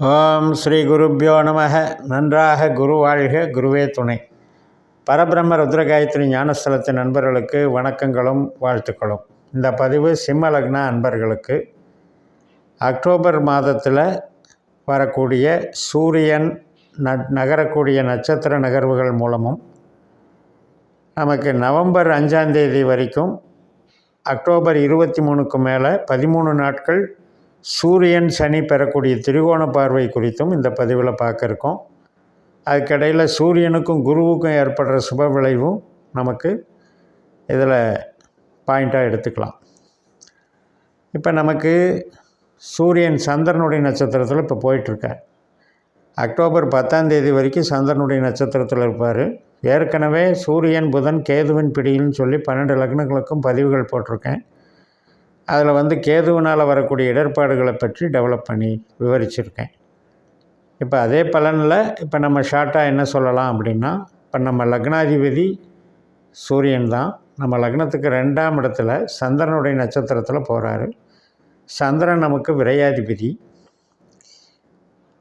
ஓம் ஸ்ரீ குருப்பியோ நமக நன்றாக குரு வாழ்க குருவே துணை. பரபிரம்ம ருத்ரகாயத்ரி ஞானஸ்தலத்தின் நண்பர்களுக்கு வணக்கங்களும் வாழ்த்துக்களும். இந்த பதிவு சிம்ம லக்ன அன்பர்களுக்கு. அக்டோபர் மாதத்தில் வரக்கூடிய சூரியன் ந நகரக்கூடிய நட்சத்திர நகர்வுகள் மூலமும் நமக்கு நவம்பர் அஞ்சாந்தேதி வரைக்கும் அக்டோபர் இருபத்தி மூணுக்கு மேலே பதிமூணு நாட்கள் சூரியன் சனி பெறக்கூடிய திரிகோண பார்வை குறித்தும் இந்த பதிவில் பார்க்க இருக்கோம் அதுக்கிடையில் சூரியனுக்கும் குருவுக்கும் ஏற்படுற சுப விளைவும் நமக்கு இதில் பாயிண்ட்டாக எடுத்துக்கலாம். இப்போ நமக்கு சூரியன் சந்திரனுடைய நட்சத்திரத்தில் இப்போ போயிட்டுருக்கார் அக்டோபர் பத்தாம் தேதி வரைக்கும் சந்திரனுடைய நட்சத்திரத்தில் இருப்பார். ஏற்கனவே சூரியன் புதன் கேதுவின் பிடியில்னு சொல்லி பன்னெண்டு லக்னங்களுக்கும் பதிவுகள் போட்டிருக்கேன். அதில் வந்து கேதுவினால் வரக்கூடிய இடர்பாடுகளை பற்றி டெவலப் பண்ணி விவரிச்சிருக்கேன். இப்போ அதே பலனில் இப்போ நம்ம ஷார்ட்டாக என்ன சொல்லலாம் அப்படின்னா இப்போ நம்ம லக்னாதிபதி சூரியன் தான். நம்ம லக்னத்துக்கு ரெண்டாம் இடத்துல சந்திரனுடைய நட்சத்திரத்தில் போகிறாரு சந்திரன் நமக்கு விரையாதிபதி.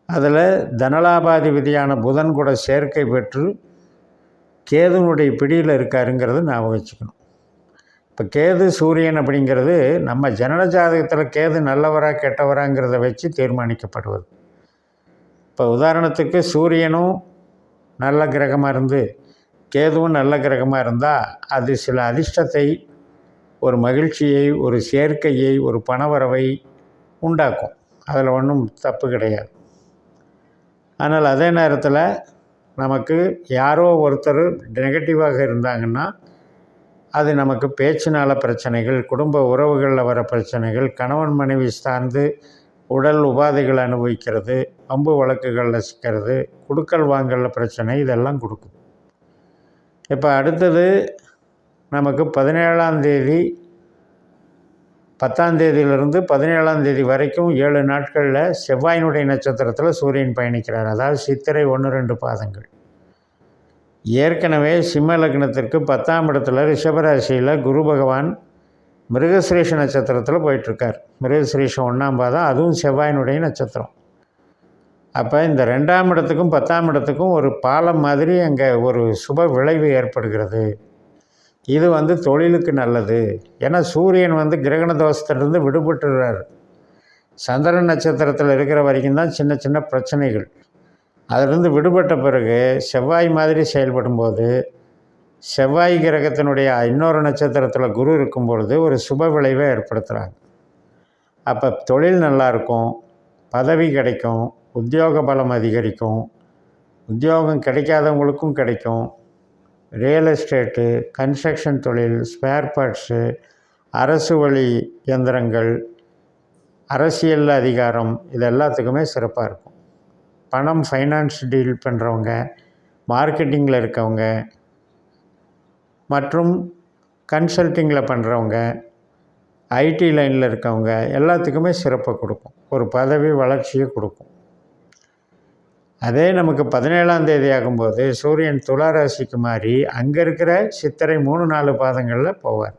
அதில் தனலாபாதிபதியான புதன் கூட சேர்க்கை பெற்று கேதுனுடைய பிடியில் இருக்காருங்கிறது ஞாபகம் வச்சுக்கணும். இப்போ கேது சூரியன் அப்படிங்கிறது நம்ம ஜனன ஜாதகத்தில் கேது நல்லவரா கெட்டவராங்கிறத வச்சு தீர்மானிக்கப்படுவது. இப்போ உதாரணத்துக்கு சூரியனும் நல்ல கிரகமாக இருந்து கேதுவும் நல்ல கிரகமாக இருந்தால் அது சில அதிர்ஷ்டத்தை ஒரு மகிழ்ச்சியை ஒரு சேர்க்கையை ஒரு பணவரவை உண்டாக்கும். அதில் ஒன்றும் தப்பு கிடையாது. ஆனால் அதே நேரத்தில் நமக்கு யாரோ ஒருத்தர் நெகட்டிவாக இருந்தாங்கன்னா அது நமக்கு பேச்சினால் பிரச்சனைகள் குடும்ப உறவுகளில் வர பிரச்சனைகள் கணவன் மனைவி சார்ந்து உடல் உபாதைகள் அனுபவிக்கிறது பம்பு வழக்குகளில் சிக்கிறது குடுக்கல் வாங்கலில் பிரச்சனை இதெல்லாம் கொடுக்குது இப்போ அடுத்தது நமக்கு பதினேழாம் தேதி பத்தாம் தேதியிலிருந்து பதினேழாம் தேதி வரைக்கும் ஏழு நாட்களில் செவ்வாயினுடைய நட்சத்திரத்தில் சூரியன் பயணிக்கிறார். அதாவது சித்திரை ஒன்று ரெண்டு பாதங்கள். ஏற்கனவே சிம்ம லக்னத்திற்கு பத்தாம் இடத்துல ரிஷபராசியில் குரு பகவான் மிருகசிரேஷ நட்சத்திரத்தில் போயிட்டுருக்கார். மிருகசிரேஷம் ஒன்றாம் பாதம் அதுவும் செவ்வாயினுடைய நட்சத்திரம். அப்போ இந்த ரெண்டாம் இடத்துக்கும் பத்தாம் இடத்துக்கும் ஒரு பாலம் மாதிரி அங்கே ஒரு சுப விளைவு ஏற்படுகிறது. இது வந்து தொழிலுக்கு நல்லது. ஏன்னா சூரியன் வந்து கிரகண தோஷத்திலிருந்து விடுபட்டுறார். சந்திரன் நட்சத்திரத்தில் இருக்கிற வரைக்கும் தான் சின்ன சின்ன பிரச்சனைகள். அதிலிருந்து விடுபட்ட பிறகு செவ்வாய் மாதிரி செயல்படும் போது செவ்வாய் கிரகத்தினுடைய இன்னொரு நட்சத்திரத்தில் குரு இருக்கும் பொழுது ஒரு சுப விளைவை ஏற்படுத்துகிறாங்க அப்போ தொழில் நல்லாயிருக்கும் பதவி கிடைக்கும் உத்தியோக பலம் அதிகரிக்கும் உத்தியோகம் கிடைக்காதவங்களுக்கும் கிடைக்கும். ரியல் எஸ்டேட்டு கன்ஸ்ட்ரக்ஷன் தொழில் ஸ்பேர் பார்ட்ஸு அரசு வழி இயந்திரங்கள் அரசியல் அதிகாரம் இது எல்லாத்துக்குமே சிறப்பாக இருக்கும். பணம் ஃபைனான்ஸ் டீல் பண்ணுறவங்க மார்க்கெட்டிங்கில் இருக்கவங்க மற்றும் கன்சல்ட்டிங்கில் பண்ணுறவங்க ஐடி லைனில் இருக்கவங்க எல்லாத்துக்குமே சிறப்பை கொடுக்கும். ஒரு பதவி வளர்ச்சியை கொடுக்கும். அதே நமக்கு பதினேழாம் தேதி ஆகும்போது சூரியன் துளாராசிக்கு மாறி அங்கே இருக்கிற சித்திரை மூணு நாலு பாதங்களில் போவார்.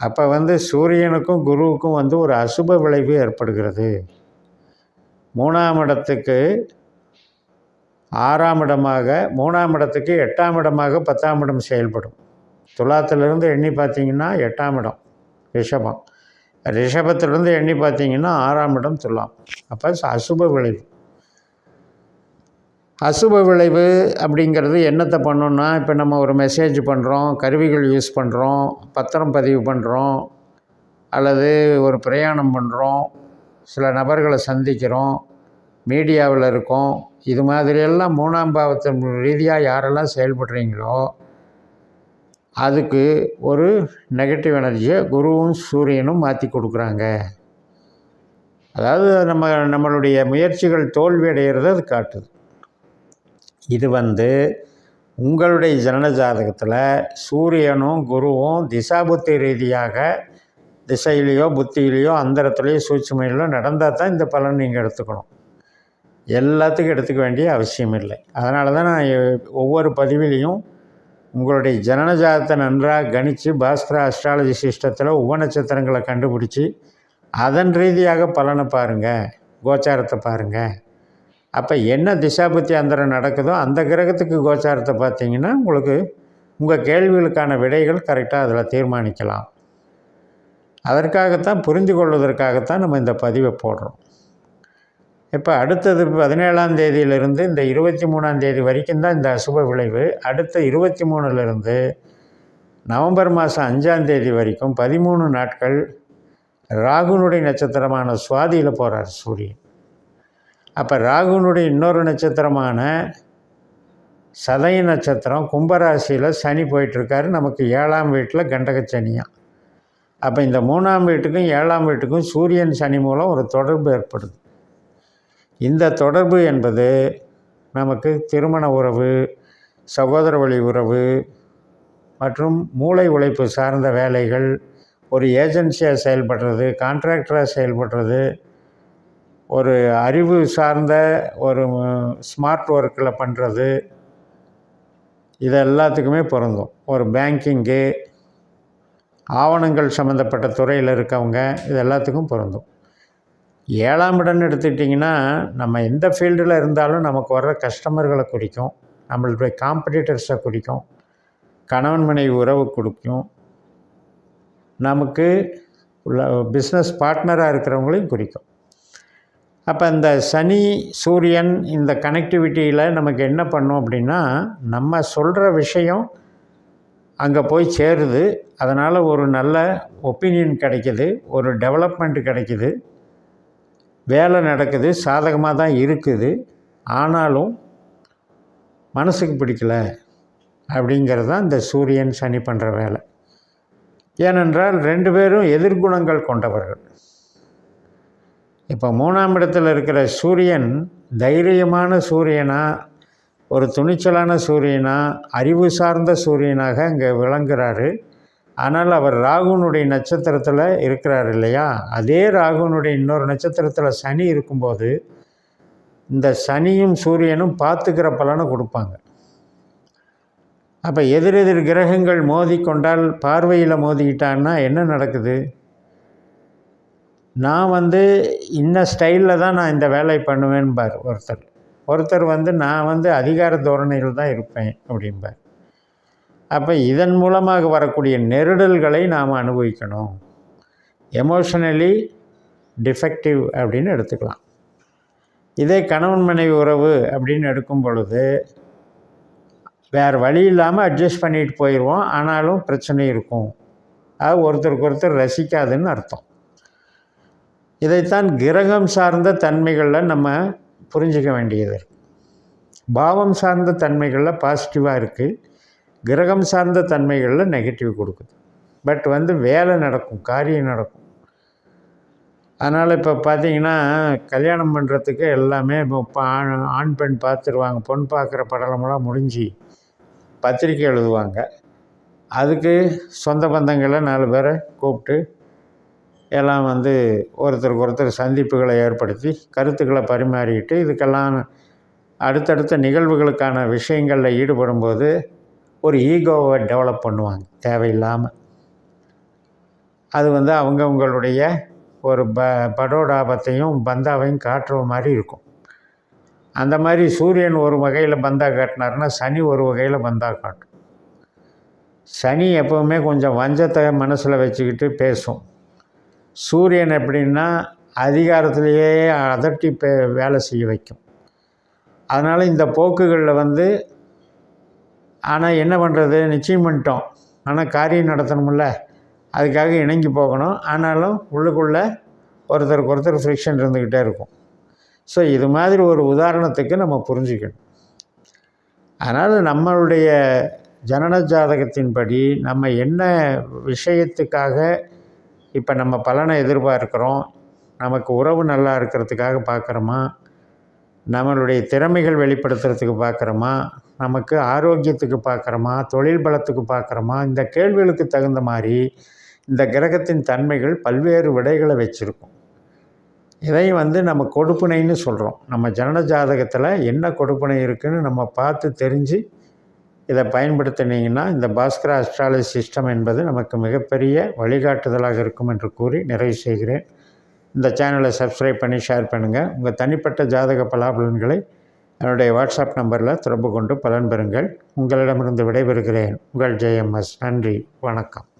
அப்போ வந்து சூரியனுக்கும் குருவுக்கும் வந்து ஒரு அசுப விளைவு ஏற்படுகிறது. மூணாம் இடத்துக்கு ஆறாம் இடமாக மூணாம் இடத்துக்கு எட்டாம் இடமாக பத்தாம் இடம் செயல்படும். துலாத்திலிருந்து எண்ணி பார்த்தீங்கன்னா எட்டாம் இடம் ரிஷபம். ரிஷபத்திலிருந்து எண்ணி பார்த்தீங்கன்னா ஆறாம் இடம் துலாம். அப்போ அசுப விளைவு. அசுப விளைவு அப்படிங்கிறது என்னத்தை பண்ணோன்னா இப்போ நம்ம ஒரு மெசேஜ் பண்ணுறோம் கருவிகள் யூஸ் பண்ணுறோம் பத்திரம் பதிவு பண்ணுறோம் அல்லது ஒரு பிரயாணம் பண்ணுறோம் சில நபர்களை சந்திக்கிறோம் மீடியாவில் இருக்கோம். இது மாதிரியெல்லாம் மூணாம் பாவத்தின் ரீதியாக யாரெல்லாம் செயல்படுறீங்களோ அதுக்கு ஒரு நெகட்டிவ் எனர்ஜியை குருவும் சூரியனும் மாற்றி கொடுக்குறாங்க. அதாவது நம்ம நம்மளுடைய முயற்சிகள் தோல்வி அடைகிறத அது காட்டுது. இது வந்து உங்களுடைய ஜனன ஜாதகத்தில் சூரியனும் குருவும் திசாபுத்தி ரீதியாக திசையிலையோ புத்தியிலையோ அந்தரத்துலேயோ சூட்சுமையிலோ நடந்தால் தான் இந்த பலன் நீங்கள் எடுத்துக்கணும். எல்லாத்துக்கும் எடுத்துக்க வேண்டிய அவசியம் இல்லை. அதனால தான் நான் ஒவ்வொரு பதிவிலையும் உங்களுடைய ஜனனஜாதத்தை நன்றாக கணித்து பாஸ்கரா அஸ்ட்ராலஜி சிஸ்டத்தில் உவநட்சத்திரங்களை கண்டுபிடிச்சி அதன் ரீதியாக பலனை பாருங்கள் கோச்சாரத்தை பாருங்கள் அப்போ என்ன திசாபுத்தி அந்தரம் நடக்குதோ அந்த கிரகத்துக்கு கோச்சாரத்தை பார்த்தீங்கன்னா உங்களுக்கு உங்கள் கேள்விகளுக்கான விடைகள் கரெக்டாக அதில் தீர்மானிக்கலாம். அதற்காகத்தான் புரிந்து கொள்வதற்காகத்தான் நம்ம இந்த பதிவை போடுறோம். இப்போ அடுத்தது பதினேழாம் தேதியிலிருந்து இந்த இருபத்தி மூணாம் தேதி வரைக்கும் தான் இந்த அசுப விளைவு. அடுத்த இருபத்தி மூணுலேருந்து நவம்பர் மாதம் அஞ்சாம் தேதி வரைக்கும் பதிமூணு நாட்கள் ராகுனுடைய நட்சத்திரமான சுவாதியில் போகிறார் சூரியன். அப்போ ராகுனுடைய இன்னொரு நட்சத்திரமான சதய நட்சத்திரம் கும்பராசியில் சனி போயிட்டுருக்காரு நமக்கு ஏழாம் வீட்டில் கண்டக சனியாக அப்போ இந்த மூணாம் வீட்டுக்கும் ஏழாம் வீட்டுக்கும் சூரியன் சனி மூலம் ஒரு தொடர்பு ஏற்படுது. இந்த தொடர்பு என்பது நமக்கு திருமண உறவு சகோதர வழி உறவு மற்றும் மூளை உழைப்பு சார்ந்த வேலைகள் ஒரு ஏஜென்சியாக செயல்படுறது கான்ட்ராக்டராக செயல்படுறது ஒரு அறிவு சார்ந்த ஒரு ஸ்மார்ட் ஒர்க்கில் பண்ணுறது இது எல்லாத்துக்குமே பொருந்தும். ஒரு பேங்கிங்கு ஆவணங்கள் சம்மந்தப்பட்ட துறையில் இருக்கவங்க இது எல்லாத்துக்கும் பொருந்தும். ஏழாம் இடம்னு எடுத்துக்கிட்டிங்கன்னா நம்ம எந்த ஃபீல்டில் இருந்தாலும் நமக்கு வர்ற கஸ்டமர்களை குறிக்கும். நம்மளுடைய காம்படிட்டர்ஸை குறிக்கும். கணவன் மனைவி உறவு கொடுக்கும். நமக்கு உள்ள பிஸ்னஸ் பார்ட்னராக இருக்கிறவங்களையும் குறிக்கும். அப்போ இந்த சனி சூரியன் இந்த கனெக்டிவிட்டியில் நமக்கு என்ன பண்ணும் அப்படின்னா நம்ம சொல்கிற விஷயம் அங்கே போய் சேருது. அதனால் ஒரு நல்ல ஒப்பீனியன் கிடைக்கிது. ஒரு டெவலப்மெண்ட் கிடைக்கிது. வேலை நடக்குது. சாதகமாக தான் இருக்குது. ஆனாலும் மனசுக்கு பிடிக்கல அப்படிங்கிறது தான் இந்த சூரியன் சனி பண்ணுற வேலை. ஏனென்றால் ரெண்டு பேரும் எதிர்குணங்கள் கொண்டவர்கள். இப்போ மூணாம் இடத்தில் இருக்கிற சூரியன் தைரியமான சூரியனா ஒரு துணிச்சலான சூரியனாக அறிவு சார்ந்த சூரியனாக இங்கே விளங்குறாரு. ஆனால் அவர் ராகுனுடைய நட்சத்திரத்தில் இருக்கிறார் இல்லையா? அதே ராகுனுடைய இன்னொரு நட்சத்திரத்தில் சனி இருக்கும்போது இந்த சனியும் சூரியனும் பார்த்துக்கிற பலனை கொடுப்பாங்க. அப்போ எதிரெதிர் கிரகங்கள் மோதிக்கொண்டால் பார்வையில் மோதிக்கிட்டான்னா என்ன நடக்குது? நான் வந்து இன்ன ஸ்டைலில் தான் நான் இந்த வேலை பண்ணுவேன்பார் ஒருத்தர். ஒருத்தர் வந்து நான் வந்து அதிகார தோரணையில் தான் இருப்பேன் அப்படிம்பார். அப்போ இதன் மூலமாக வரக்கூடிய நெருடல்களை நாம் அனுபவிக்கணும். எமோஷனலி டிஃபெக்டிவ் அப்படின்னு எடுத்துக்கலாம். இதே கணவன் மனைவி உறவு அப்படின்னு எடுக்கும் பொழுது வேறு வழி இல்லாமல் அட்ஜஸ்ட் பண்ணிட்டு போயிடுவோம் ஆனாலும் பிரச்சனை இருக்கும். அது ஒருத்தருக்கு ஒருத்தர் ரசிக்காதுன்னு அர்த்தம். இதைத்தான் கிரகம் சார்ந்த தன்மைகளில் நம்ம புரிஞ்சிக்க வேண்டியது இருக்குது பாவம் சார்ந்த தன்மைகளில் பாசிட்டிவாக இருக்குது கிரகம் சார்ந்த தன்மைகளில் நெகட்டிவ் கொடுக்குது. பட் வந்து வேலை நடக்கும் காரியம் நடக்கும். அதனால் இப்போ பார்த்தீங்கன்னா கல்யாணம் பண்ணுறதுக்கு எல்லாமே இப்போ ஆண் ஆண் பெண் பார்த்துருவாங்க பொண்ணு பார்க்குற படலமெல்லாம் முடிஞ்சு பத்திரிக்கை எழுதுவாங்க. அதுக்கு சொந்த பந்தங்களை நாலு பேரை கூப்பிட்டு எல்லாம் வந்து ஒருத்தருக்கு ஒருத்தர் சந்திப்புகளை ஏற்படுத்தி கருத்துக்களை பரிமாறிக்கிட்டு இதுக்கெல்லாம் அடுத்தடுத்த நிகழ்வுகளுக்கான விஷயங்களில் ஈடுபடும்போது ஒரு ஈகோவை டெவலப் பண்ணுவாங்க தேவையில்லாமல் அது வந்து அவங்கவுங்களுடைய ஒரு ப படோடாபத்தையும் பந்தாவையும் காட்டுற மாதிரி இருக்கும். அந்த மாதிரி சூரியன் ஒரு வகையில் பந்தா காட்டினார்னா சனி ஒரு வகையில் பந்தா காட்டும். சனி எப்போவுமே கொஞ்சம் வஞ்சத்தை மனசில் வச்சுக்கிட்டு பேசும். சூரியன் எப்படின்னா அதிகாரத்திலேயே அதட்டி பே வேலை செய்ய வைக்கும். அதனால் இந்த போக்குகளில் வந்து ஆனால் என்ன பண்ணுறது நிச்சயம் பண்ணிட்டோம். ஆனால் காரியம் நடத்தணும்ல. அதுக்காக இணங்கி போகணும். ஆனாலும் உள்ளுக்குள்ளே ஒருத்தருக்கு ஒருத்தர் ஃப்ரிக்ஷன் இருந்துக்கிட்டே இருக்கும். ஸோ இது மாதிரி ஒரு உதாரணத்துக்கு நம்ம புரிஞ்சுக்கணும். அதனால் நம்மளுடைய ஜனன ஜாதகத்தின்படி நம்ம என்ன விஷயத்துக்காக இப்போ நம்ம பலனை எதிர்பார்க்குறோம். நமக்கு உறவு நல்லா இருக்கிறதுக்காக பார்க்குறோமா நம்மளுடைய திறமைகள் வெளிப்படுத்துறதுக்கு பார்க்குறோமா நமக்கு ஆரோக்கியத்துக்கு பார்க்குறோமா தொழில் பலத்துக்கு பார்க்குறோமா இந்த கேள்விகளுக்கு தகுந்த மாதிரி இந்த கிரகத்தின் தன்மைகள் பல்வேறு விடைகளை வச்சுருக்கும். இதை வந்து நம்ம கொடுப்பினைன்னு சொல்கிறோம் நம்ம ஜனன ஜாதகத்தில் என்ன கொடுப்பினை இருக்குதுன்னு நம்ம பார்த்து தெரிஞ்சு இதை பயன்படுத்தினீங்கன்னா இந்த பாஸ்கரா அஸ்ட்ராலஜி சிஸ்டம் என்பது நமக்கு மிகப்பெரிய வழிகாட்டுதலாக இருக்கும் என்று கூறி நிறைவு செய்கிறேன். இந்த சேனலை சப்ஸ்கிரைப் பண்ணி ஷேர் பண்ணுங்கள் உங்கள் தனிப்பட்ட ஜாதக பலாபலன்களை என்னுடைய வாட்ஸ்அப் நம்பரில் தொடர்பு கொண்டு பலன் பெறுங்கள். உங்களிடமிருந்து விடைபெறுகிறேன். உங்கள் ஜெயம்எஸ். நன்றி. வணக்கம்.